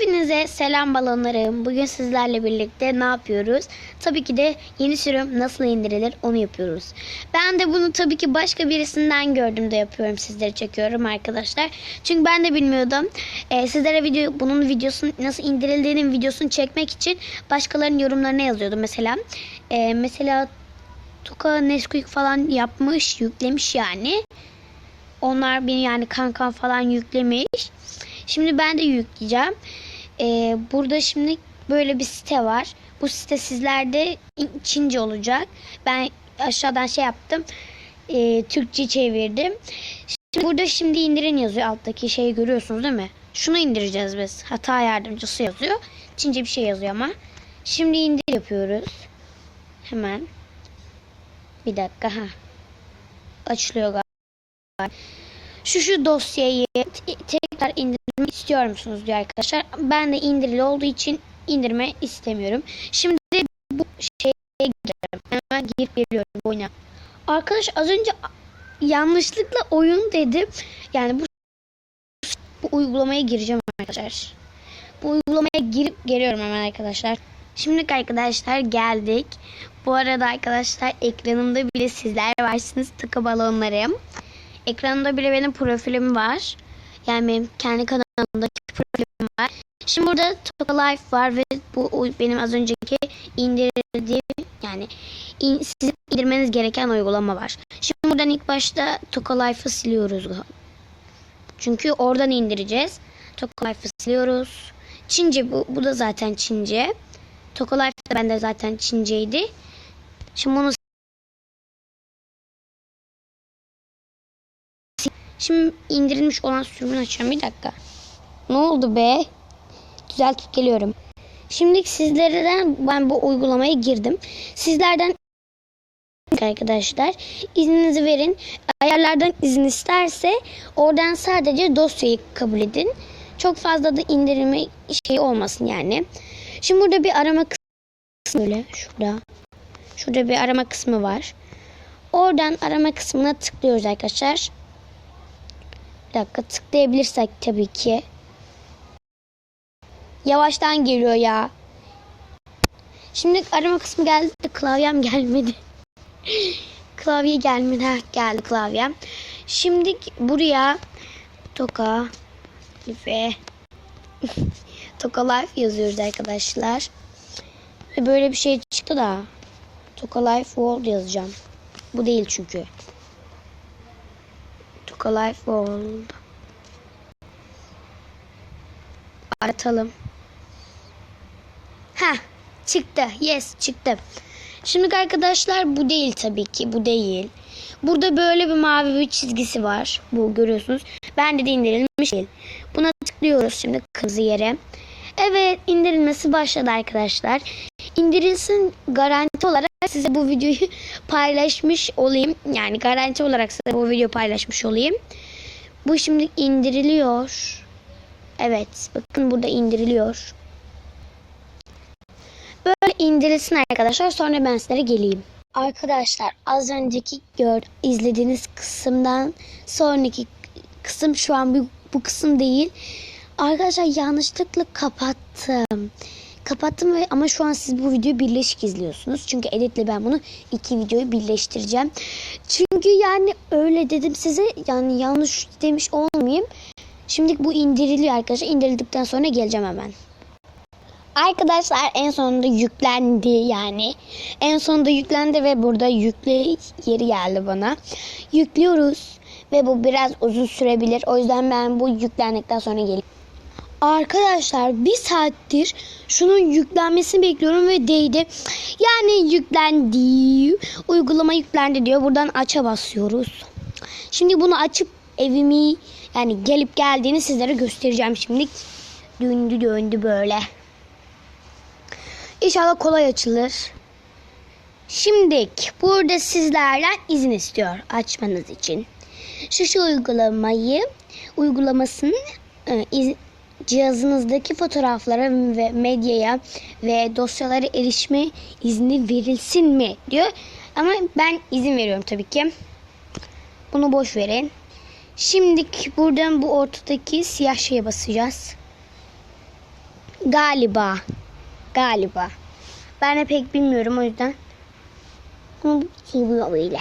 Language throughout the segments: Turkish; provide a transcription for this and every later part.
Hepinize selam balonlarım. Bugün sizlerle birlikte ne yapıyoruz? Tabii ki de yeni sürüm nasıl indirilir onu yapıyoruz. Ben de bunu tabii ki başka birisinden gördüm de yapıyorum. Sizlere çekiyorum arkadaşlar. Çünkü ben de bilmiyordum. Ee, sizlere video bunun videosunu nasıl indirildiğinin videosunu çekmek için başkalarının yorumlarına yazıyordum. Mesela e, mesela Tuka Nesquik falan yapmış, yüklemiş yani. Onlar beni yani kankan falan yüklemiş. Şimdi ben de yükleyeceğim. Ee, burada şimdi böyle bir site var. Bu site sizlerde Çince olacak. Ben aşağıdan şey yaptım. E, Türkçe çevirdim. Şimdi burada şimdi indirin yazıyor. Alttaki şeyi görüyorsunuz değil mi? Şunu indireceğiz biz. Hata yardımcısı yazıyor. Çince bir şey yazıyor ama. Şimdi indir yapıyoruz. Hemen. Bir dakika. ha Açılıyor galiba. Şu şu dosyayı te- tekrar indirmek istiyor musunuz diyor arkadaşlar. Ben de indirili olduğu için indirme istemiyorum. Şimdi bu şeye gireceğim. Hemen girip geliyorum oyuna. Arkadaş az önce yanlışlıkla oyun dedim. Yani bu, bu uygulamaya gireceğim arkadaşlar. Bu uygulamaya girip geliyorum hemen arkadaşlar. Şimdi arkadaşlar geldik. Bu arada arkadaşlar ekranımda bile sizler varsınız tıka balonlarım. Ekranımda bile benim profilim var. Yani benim kendi kanalımdaki profilim var. Şimdi burada Toka Life var ve bu benim az önceki indirdiğim yani in, sizin indirmeniz gereken uygulama var. Şimdi buradan ilk başta Toka Life'ı siliyoruz. Çünkü oradan indireceğiz. Toka Life'ı siliyoruz. Çince bu. Bu da zaten Çince. Toka Life da bende zaten Çinceydi. Şimdi bunu Şimdi indirilmiş olan sürümünü açacağım. Bir dakika. Ne oldu be? Düzeltip geliyorum. Şimdi sizlerden ben bu uygulamaya girdim. Sizlerden arkadaşlar izninizi verin. Ayarlardan izin isterse oradan sadece dosyayı kabul edin. Çok fazla da indirme şey olmasın yani. Şimdi burada bir arama kısmı böyle şurada. Şurada bir arama kısmı var. Oradan arama kısmına tıklıyoruz arkadaşlar. Dakika tıklayabilirsek tabii ki. Yavaştan geliyor ya. Şimdi arama kısmı geldi de klavyem gelmedi. Klavye gelmedi. Ha, geldi klavyem. Şimdi buraya Toka ve Toka Life yazıyoruz arkadaşlar. Ve böyle bir şey çıktı da Toka Life World yazacağım. Bu değil çünkü. Life World. Aratalım. Ha çıktı. Yes çıktı. Şimdi arkadaşlar bu değil tabii ki. Bu değil. Burada böyle bir mavi bir çizgisi var. Bu görüyorsunuz. Bende de indirilmiş değil. Buna tıklıyoruz şimdi kırmızı yere. Evet indirilmesi başladı arkadaşlar. İndirilsin garanti olarak size bu videoyu paylaşmış olayım. Yani garanti olarak size bu videoyu paylaşmış olayım. Bu şimdi indiriliyor. Evet bakın burada indiriliyor. Böyle indirilsin arkadaşlar. Sonra ben sizlere geleyim. Arkadaşlar az önceki gör izlediğiniz kısımdan sonraki kısım şu an bu, bu kısım değil. Arkadaşlar yanlışlıkla kapattım. Kapattım ve ama şu an siz bu videoyu birleşik izliyorsunuz. Çünkü editle ben bunu iki videoyu birleştireceğim. Çünkü yani öyle dedim size yani yanlış demiş olmayayım. Şimdi bu indiriliyor arkadaşlar. İndirildikten sonra geleceğim hemen. Arkadaşlar en sonunda yüklendi yani. En sonunda yüklendi ve burada yükle yeri geldi bana. Yüklüyoruz ve bu biraz uzun sürebilir. O yüzden ben bu yüklendikten sonra geleyim. Arkadaşlar bir saattir şunun yüklenmesini bekliyorum ve değdi. Yani yüklendi. Uygulama yüklendi diyor. Buradan aça basıyoruz. Şimdi bunu açıp evimi yani gelip geldiğini sizlere göstereceğim şimdi. Döndü döndü böyle. İnşallah kolay açılır. Şimdi burada sizlerden izin istiyor açmanız için. Şu şu uygulamayı uygulamasının e, iz, cihazınızdaki fotoğraflara ve medyaya ve dosyalara erişme izni verilsin mi diyor. Ama ben izin veriyorum tabii ki. Bunu boş verin. Şimdi buradan bu ortadaki siyah şeye basacağız. Galiba. Galiba. Ben de pek bilmiyorum o yüzden. Bu böyle.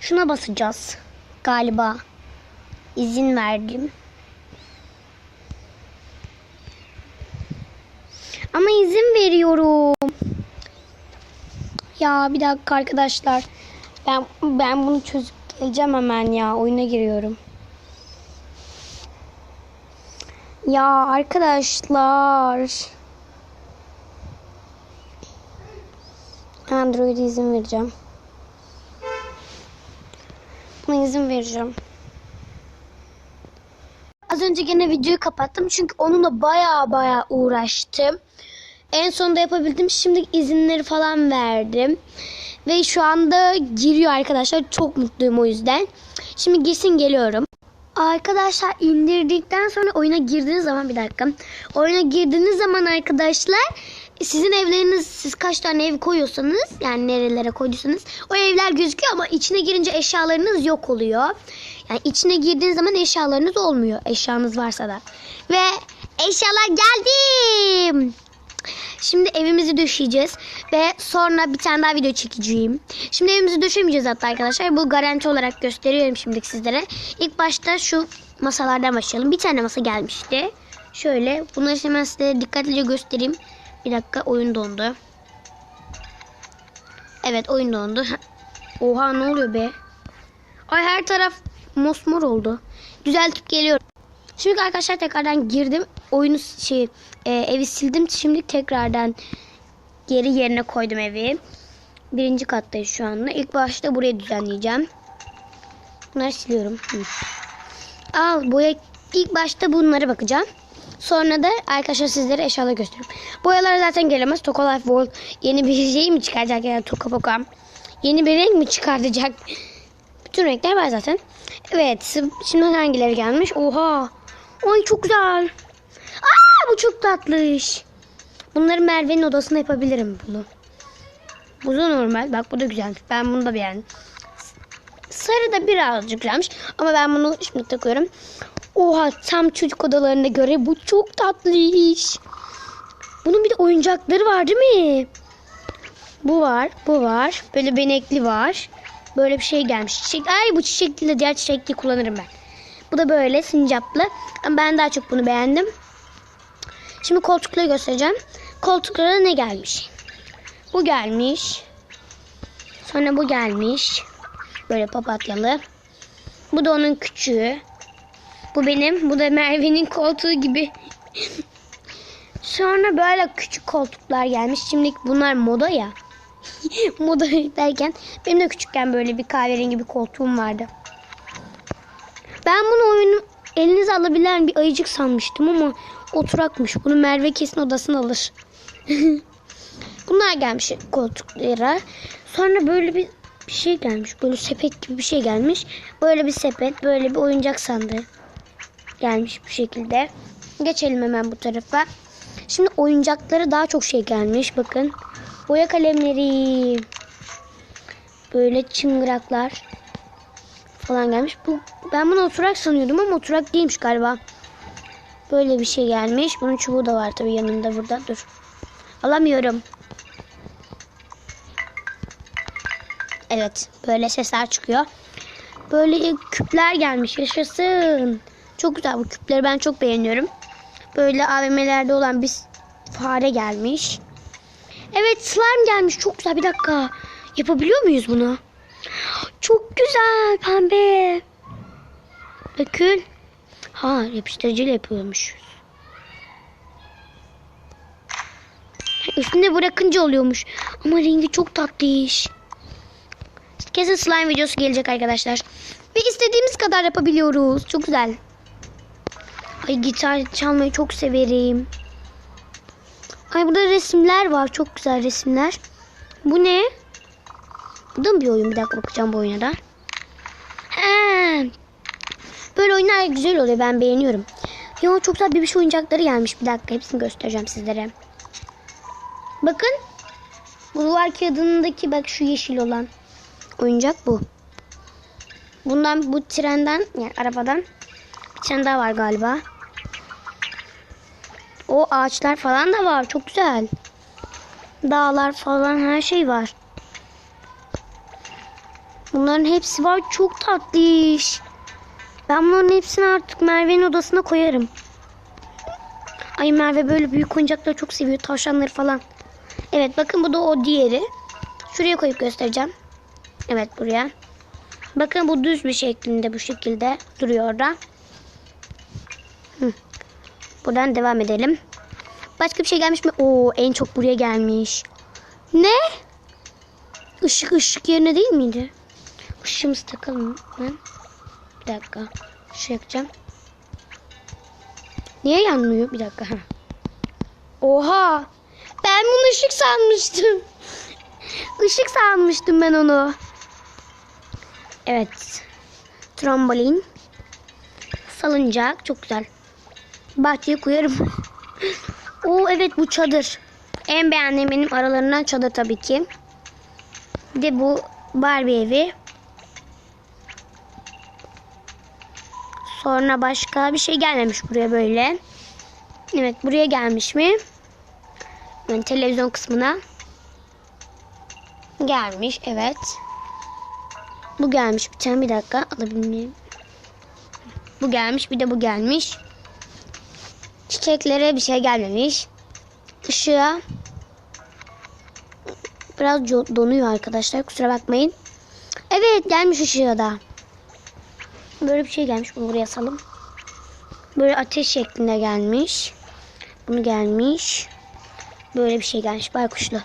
Şuna basacağız. Galiba. İzin verdim. Ama izin veriyorum. Ya bir dakika arkadaşlar. Ben ben bunu çözüp geleceğim hemen ya. Oyuna giriyorum. Ya arkadaşlar. Android'e izin vereceğim. Buna izin vereceğim. Az önce gene videoyu kapattım çünkü onunla baya baya uğraştım. En sonunda yapabildim. Şimdi izinleri falan verdim. Ve şu anda giriyor arkadaşlar. Çok mutluyum o yüzden. Şimdi girsin geliyorum. Arkadaşlar indirdikten sonra oyuna girdiğiniz zaman bir dakika. Oyuna girdiğiniz zaman arkadaşlar sizin evleriniz siz kaç tane ev koyuyorsanız yani nerelere koyduysanız o evler gözüküyor ama içine girince eşyalarınız yok oluyor. Yani içine girdiğiniz zaman eşyalarınız olmuyor. Eşyanız varsa da. Ve eşyalar geldim. Şimdi evimizi döşeyeceğiz ve sonra bir tane daha video çekeceğim. Şimdi evimizi döşemeyeceğiz hatta arkadaşlar. Bu garanti olarak gösteriyorum şimdi sizlere. İlk başta şu masalardan başlayalım. Bir tane masa gelmişti. Şöyle bunları hemen size dikkatlice göstereyim. Bir dakika oyun dondu. Evet oyun dondu. Oha ne oluyor be? Ay her taraf mosmor oldu. Düzeltip geliyorum. Şimdi arkadaşlar tekrardan girdim. Oyunu şey e, evi sildim. Şimdi tekrardan geri yerine koydum evi. Birinci kattayız şu anda. İlk başta burayı düzenleyeceğim. Bunları siliyorum. Hı. Boya ilk başta bunlara bakacağım. Sonra da arkadaşlar sizlere eşyaları göstereyim. Boyalar zaten gelemez. Toka Life World yeni bir şey mi çıkaracak yani Toka Poka? Yeni bir renk mi çıkartacak? Bütün renkler var zaten. Evet. Şimdi hangileri gelmiş? Oha. Ay çok güzel. Aa bu çok tatlış. Bunları Merve'nin odasına yapabilirim bunu. Bu da normal. Bak bu da güzelmiş. Ben bunu da beğendim. Sarı da birazcık güzelmiş. Ama ben bunu şimdi takıyorum. Oha tam çocuk odalarına göre bu çok tatlış. Bunun bir de oyuncakları var değil mi? Bu var, bu var. Böyle benekli var. Böyle bir şey gelmiş. Çiçek. Ay bu çiçekli de diğer çiçekli kullanırım ben. Bu da böyle sincaplı. Ama ben daha çok bunu beğendim. Şimdi koltukları göstereceğim. Koltuklara ne gelmiş? Bu gelmiş. Sonra bu gelmiş. Böyle papatyalı. Bu da onun küçüğü. Bu benim. Bu da Merve'nin koltuğu gibi. Sonra böyle küçük koltuklar gelmiş. Şimdi bunlar moda ya. moda derken benim de küçükken böyle bir kahverengi bir koltuğum vardı. Ben bunu oyunu elinize alabilen bir ayıcık sanmıştım ama oturakmış. Bunu Merve kesin odasına alır. Bunlar gelmiş koltuklara. Sonra böyle bir bir şey gelmiş. Böyle sepet gibi bir şey gelmiş. Böyle bir sepet, böyle bir oyuncak sandığı gelmiş bu şekilde. Geçelim hemen bu tarafa. Şimdi oyuncaklara daha çok şey gelmiş. Bakın. Boya kalemleri. Böyle çıngıraklar falan gelmiş. Bu ben bunu oturak sanıyordum ama oturak değilmiş galiba. Böyle bir şey gelmiş. Bunun çubuğu da var tabii yanında burada. Dur. Alamıyorum. Evet. Böyle sesler çıkıyor. Böyle küpler gelmiş. Yaşasın. Çok güzel bu küpleri ben çok beğeniyorum. Böyle AVM'lerde olan bir fare gelmiş. Evet slime gelmiş. Çok güzel. Bir dakika. Yapabiliyor muyuz bunu? Çok güzel pembe. Bakın. Ha yapıştırıcıyla yapıyormuş. Üstünde bırakınca oluyormuş. Ama rengi çok tatlış. Kesin slime videosu gelecek arkadaşlar. Ve istediğimiz kadar yapabiliyoruz. Çok güzel. Ay gitar çalmayı çok severim. Ay burada resimler var. Çok güzel resimler. Bu ne? Bu da bir oyun? Bir dakika bakacağım bu oyuna da. He. Böyle oyunlar güzel oluyor. Ben beğeniyorum. Ya çok güzel bebiş oyuncakları gelmiş. Bir dakika hepsini göstereceğim sizlere. Bakın. Bu duvar kağıdındaki bak şu yeşil olan oyuncak bu. Bundan bu trenden yani arabadan bir tane daha var galiba. O ağaçlar falan da var. Çok güzel. Dağlar falan her şey var. Bunların hepsi var. Çok tatlış. Ben bunların hepsini artık Merve'nin odasına koyarım. Ay Merve böyle büyük oyuncakları çok seviyor. Tavşanları falan. Evet bakın bu da o diğeri. Şuraya koyup göstereceğim. Evet buraya. Bakın bu düz bir şeklinde bu şekilde duruyor orada. Hı. Buradan devam edelim. Başka bir şey gelmiş mi? Oo en çok buraya gelmiş. Ne? Işık ışık yerine değil miydi? Işığımızı takalım ben. Bir dakika. Şu yakacağım. Niye yanmıyor? Bir dakika. Ha. Oha! Ben bunu ışık sanmıştım. Işık sanmıştım ben onu. Evet. Trambolin. Salıncak. Çok güzel. Bahçeye koyarım. Oo evet bu çadır. En beğendiğim benim aralarından çadır tabii ki. Bir de bu Barbie evi. Sonra başka bir şey gelmemiş buraya böyle. Evet buraya gelmiş mi? Yani televizyon kısmına. Gelmiş evet. Bu gelmiş bir tane bir dakika alabilir miyim? Bu gelmiş bir de bu gelmiş. Çiçeklere bir şey gelmemiş. Işığa biraz donuyor arkadaşlar kusura bakmayın. Evet gelmiş ışığa da. Böyle bir şey gelmiş bunu buraya asalım. Böyle ateş şeklinde gelmiş. Bunu gelmiş. Böyle bir şey gelmiş baykuşlu.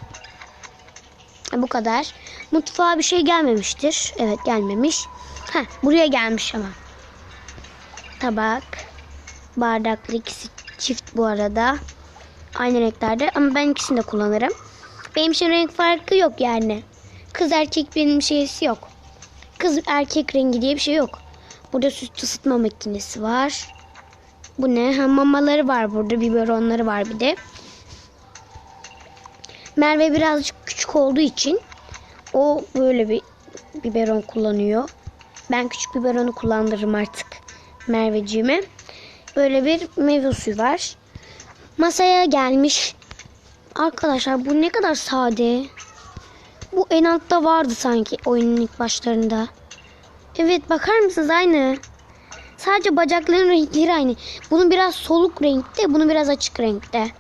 Bu kadar. Mutfağa bir şey gelmemiştir. Evet gelmemiş. Heh, buraya gelmiş ama. Tabak. Bardaklı ikisi çift bu arada. Aynı renklerde ama ben ikisini de kullanırım. Benim için renk farkı yok yani. Kız erkek benim şeysi yok. Kız erkek rengi diye bir şey yok. Burada süt ısıtma makinesi var. Bu ne? Ha, mamaları var burada. Biberonları var bir de. Merve birazcık küçük olduğu için o böyle bir biberon kullanıyor. Ben küçük biberonu kullandırırım artık Merveciğime. Böyle bir meyve suyu var. Masaya gelmiş. Arkadaşlar bu ne kadar sade. Bu en altta vardı sanki oyunun ilk başlarında. Evet bakar mısınız aynı. Sadece bacakların renkleri aynı. Bunun biraz soluk renkte, bunun biraz açık renkte.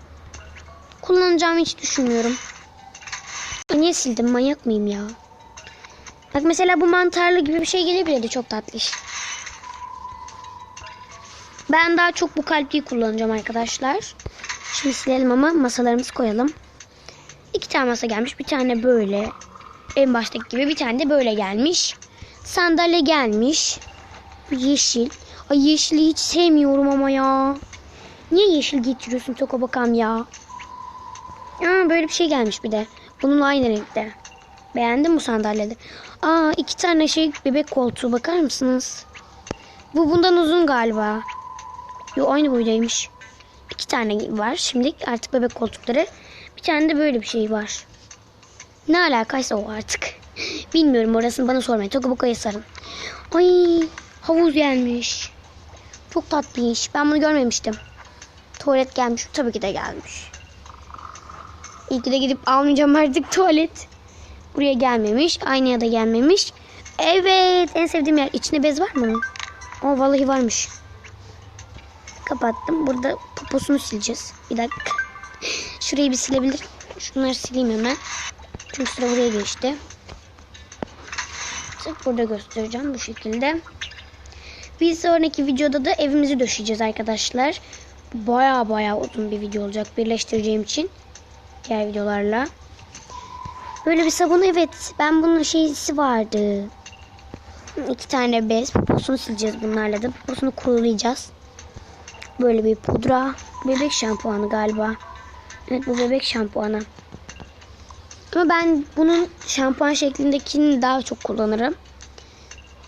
Kullanacağımı hiç düşünmüyorum. Niye sildim? Manyak mıyım ya? Bak mesela bu mantarlı gibi bir şey gelebilirdi. Çok tatlış. Ben daha çok bu kalpliği kullanacağım arkadaşlar. Şimdi silelim ama masalarımızı koyalım. İki tane masa gelmiş. Bir tane böyle. En baştaki gibi bir tane de böyle gelmiş. Sandalye gelmiş. Yeşil. Ay yeşili hiç sevmiyorum ama ya. Niye yeşil getiriyorsun Toka Bakam ya? Aa, böyle bir şey gelmiş bir de. Bununla aynı renkte. Beğendim bu sandalyeleri. Aa iki tane şey bebek koltuğu bakar mısınız? Bu bundan uzun galiba. Yo aynı boydaymış. İki tane var şimdi artık bebek koltukları. Bir tane de böyle bir şey var. Ne alakaysa o artık. Bilmiyorum orasını bana sormayın. Tokabuka'ya sarın. Ay havuz gelmiş. Çok tatlıymış. Ben bunu görmemiştim. Tuvalet gelmiş. Tabii ki de gelmiş. Ki de gidip almayacağım artık tuvalet. Buraya gelmemiş. Aynaya da gelmemiş. Evet. En sevdiğim yer. İçinde bez var mı? O vallahi varmış. Kapattım. Burada poposunu sileceğiz. Bir dakika. Şurayı bir silebilir. Şunları sileyim hemen. Çünkü sıra buraya geçti. Sırf burada göstereceğim bu şekilde. Bir sonraki videoda da evimizi döşeyeceğiz arkadaşlar. Baya baya uzun bir video olacak birleştireceğim için. Diğer videolarla. Böyle bir sabun evet. Ben bunun şeysi vardı. İki tane bez. Poposunu sileceğiz bunlarla da. Poposunu kurulayacağız. Böyle bir pudra. Bebek şampuanı galiba. Evet bu bebek şampuanı. Ama ben bunun şampuan şeklindekini daha çok kullanırım.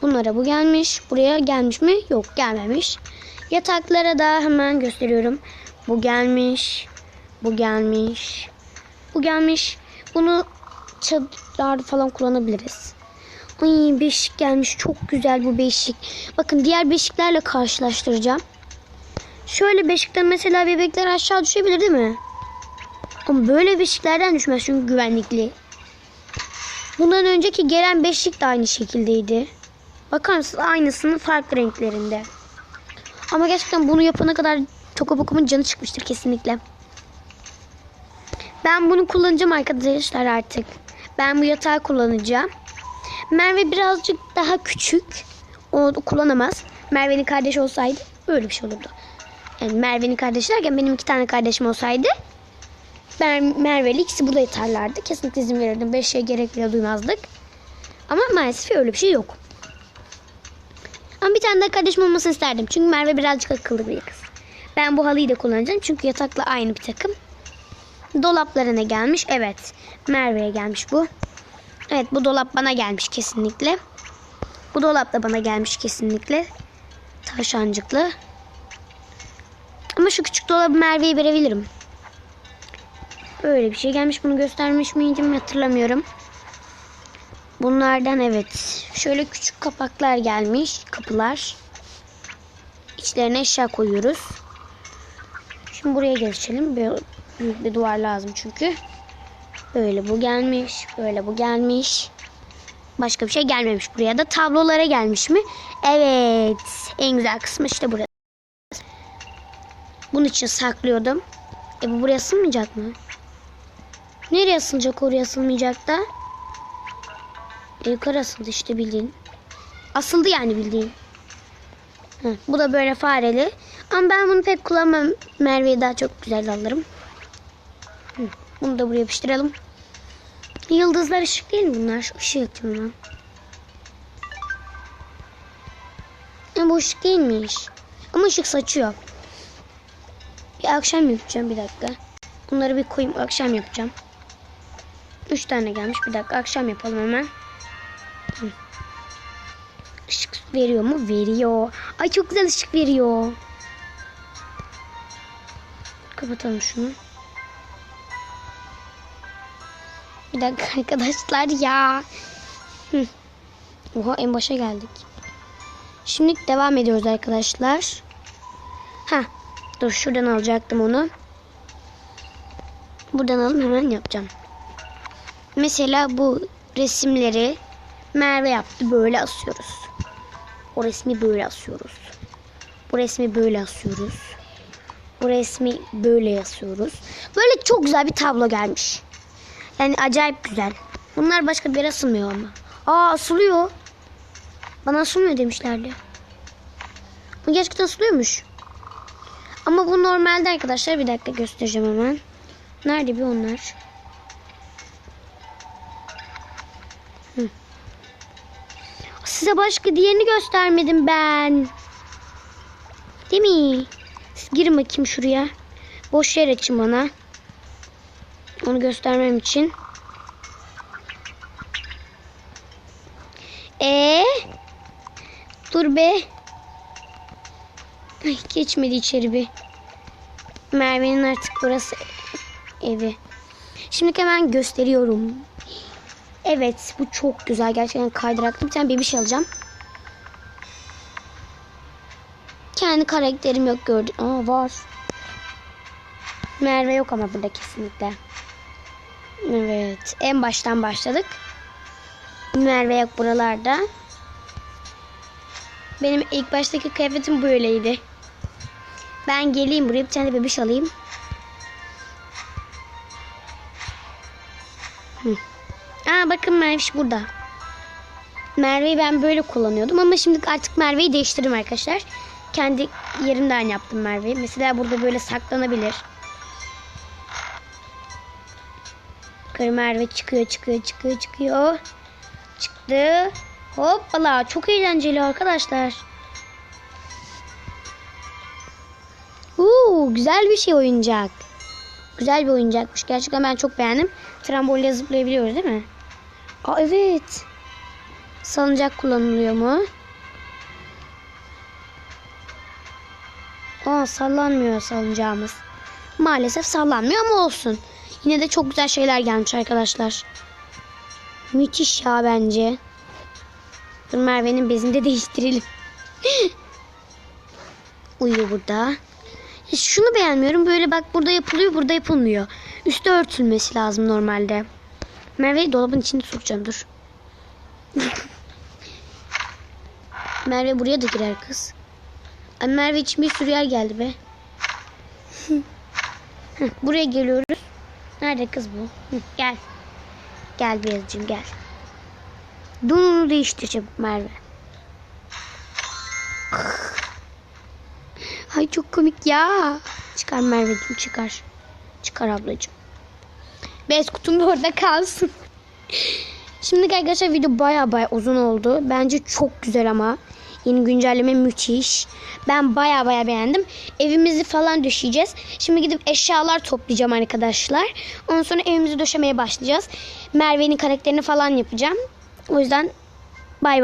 Bunlara bu gelmiş. Buraya gelmiş mi? Yok gelmemiş. Yataklara da hemen gösteriyorum. Bu gelmiş. Bu gelmiş. Bu gelmiş. Bunu çadırlarda falan kullanabiliriz. Ay beşik gelmiş. Çok güzel bu beşik. Bakın diğer beşiklerle karşılaştıracağım. Şöyle beşikten mesela bebekler aşağı düşebilir değil mi? Ama böyle beşiklerden düşmez çünkü güvenlikli. Bundan önceki gelen beşik de aynı şekildeydi. Bakar mısınız aynısının farklı renklerinde. Ama gerçekten bunu yapana kadar Tokobokum'un canı çıkmıştır kesinlikle. Ben bunu kullanacağım arkadaşlar artık. Ben bu yatağı kullanacağım. Merve birazcık daha küçük. O kullanamaz. Merve'nin kardeşi olsaydı öyle bir şey olurdu. Yani Merve'nin kardeşi derken benim iki tane kardeşim olsaydı ben Merve'li ikisi burada yatarlardı. Kesinlikle izin verirdim. Beş şey gerek bile duymazdık. Ama maalesef öyle bir şey yok. Ama bir tane daha kardeşim olmasını isterdim. Çünkü Merve birazcık akıllı bir kız. Ben bu halıyı da kullanacağım. Çünkü yatakla aynı bir takım. Dolaplarına gelmiş. Evet. Merve'ye gelmiş bu. Evet bu dolap bana gelmiş kesinlikle. Bu dolap da bana gelmiş kesinlikle. Taşancıklı. Ama şu küçük dolabı Merve'ye verebilirim. Böyle bir şey gelmiş. Bunu göstermiş miydim hatırlamıyorum. Bunlardan evet. Şöyle küçük kapaklar gelmiş. Kapılar. İçlerine eşya koyuyoruz. Şimdi buraya geçelim. Büyük bir duvar lazım çünkü. Böyle bu gelmiş. Böyle bu gelmiş. Başka bir şey gelmemiş buraya da. Tablolara gelmiş mi? Evet. En güzel kısmı işte burası. Bunun için saklıyordum. E bu buraya sığmayacak mı? Nereye asılacak oraya asılmayacak da? E, yukarı asıldı işte bildiğin. Asıldı yani bildiğin. Hı, bu da böyle fareli. Ama ben bunu pek kullanmam. Merve'yi daha çok güzel alırım. Hı, bunu da buraya yapıştıralım. Yıldızlar ışık değil mi bunlar? Işık yakıyorum ben. bu ışık değilmiş. Ama ışık saçıyor. Bir akşam yapacağım bir dakika. Bunları bir koyayım akşam yapacağım. Üç tane gelmiş. Bir dakika akşam yapalım hemen. Işık veriyor mu? Veriyor. Ay çok güzel ışık veriyor. Kapatalım şunu. Bir dakika arkadaşlar ya. Hı. Oha en başa geldik. Şimdi devam ediyoruz arkadaşlar. Ha, dur şuradan alacaktım onu. Buradan alıp hemen yapacağım. Mesela bu resimleri Merve yaptı. Böyle asıyoruz. O resmi böyle asıyoruz. Bu resmi böyle asıyoruz. Bu resmi böyle asıyoruz. Böyle çok güzel bir tablo gelmiş. Yani acayip güzel. Bunlar başka bir yere asılmıyor ama. Aa asılıyor. Bana asılmıyor demişlerdi. Bu gerçekten asılıyormuş. Ama bu normalde arkadaşlar bir dakika göstereceğim hemen. Nerede bir onlar? Size başka diğerini göstermedim ben. Değil mi? Siz girin bakayım şuraya. Boş yer açın bana. Onu göstermem için. E Dur be. Ay, geçmedi içeri bir. Merve'nin artık burası evi. Şimdi hemen gösteriyorum. Evet bu çok güzel. Gerçekten kaydıraklı bir tane bebiş alacağım. Kendi karakterim yok gördüm. Aa var. Merve yok ama burada kesinlikle. Evet. En baştan başladık. Merve yok buralarda. Benim ilk baştaki kıyafetim böyleydi. Ben geleyim buraya bir tane bebiş alayım. Bakın Merviş burada. Merve'yi ben böyle kullanıyordum ama şimdi artık Merve'yi değiştirdim arkadaşlar. Kendi yerimden yaptım Merve'yi. Mesela burada böyle saklanabilir. Yukarı Merve çıkıyor çıkıyor çıkıyor çıkıyor. Çıktı. Hoppala çok eğlenceli arkadaşlar. Uuu güzel bir şey oyuncak. Güzel bir oyuncakmış. Gerçekten ben çok beğendim. Trambolle zıplayabiliyoruz değil mi? Aa evet. Salıncak kullanılıyor mu? Aa sallanmıyor salıncağımız. Maalesef sallanmıyor ama olsun. Yine de çok güzel şeyler gelmiş arkadaşlar. Müthiş ya bence. Dur Merve'nin bezini de değiştirelim. Uyuyor burada. Şunu beğenmiyorum. Böyle bak burada yapılıyor burada yapılmıyor. Üstü örtülmesi lazım normalde. Merve'yi dolabın içine sokacağım dur. Merve buraya da girer kız. Ay Merve için bir sürü yer geldi be. Buraya geliyoruz. Nerede kız bu? Gel. Gel Beyazcığım gel. Donunu değiştir çabuk Merve. Ay çok komik ya. Çıkar Merve'cim çıkar. Çıkar ablacığım. Bez kutum da orada kalsın. Şimdi arkadaşlar video baya baya uzun oldu. Bence çok güzel ama. Yeni güncelleme müthiş. Ben baya baya beğendim. Evimizi falan döşeyeceğiz. Şimdi gidip eşyalar toplayacağım arkadaşlar. Ondan sonra evimizi döşemeye başlayacağız. Merve'nin karakterini falan yapacağım. O yüzden bay bay.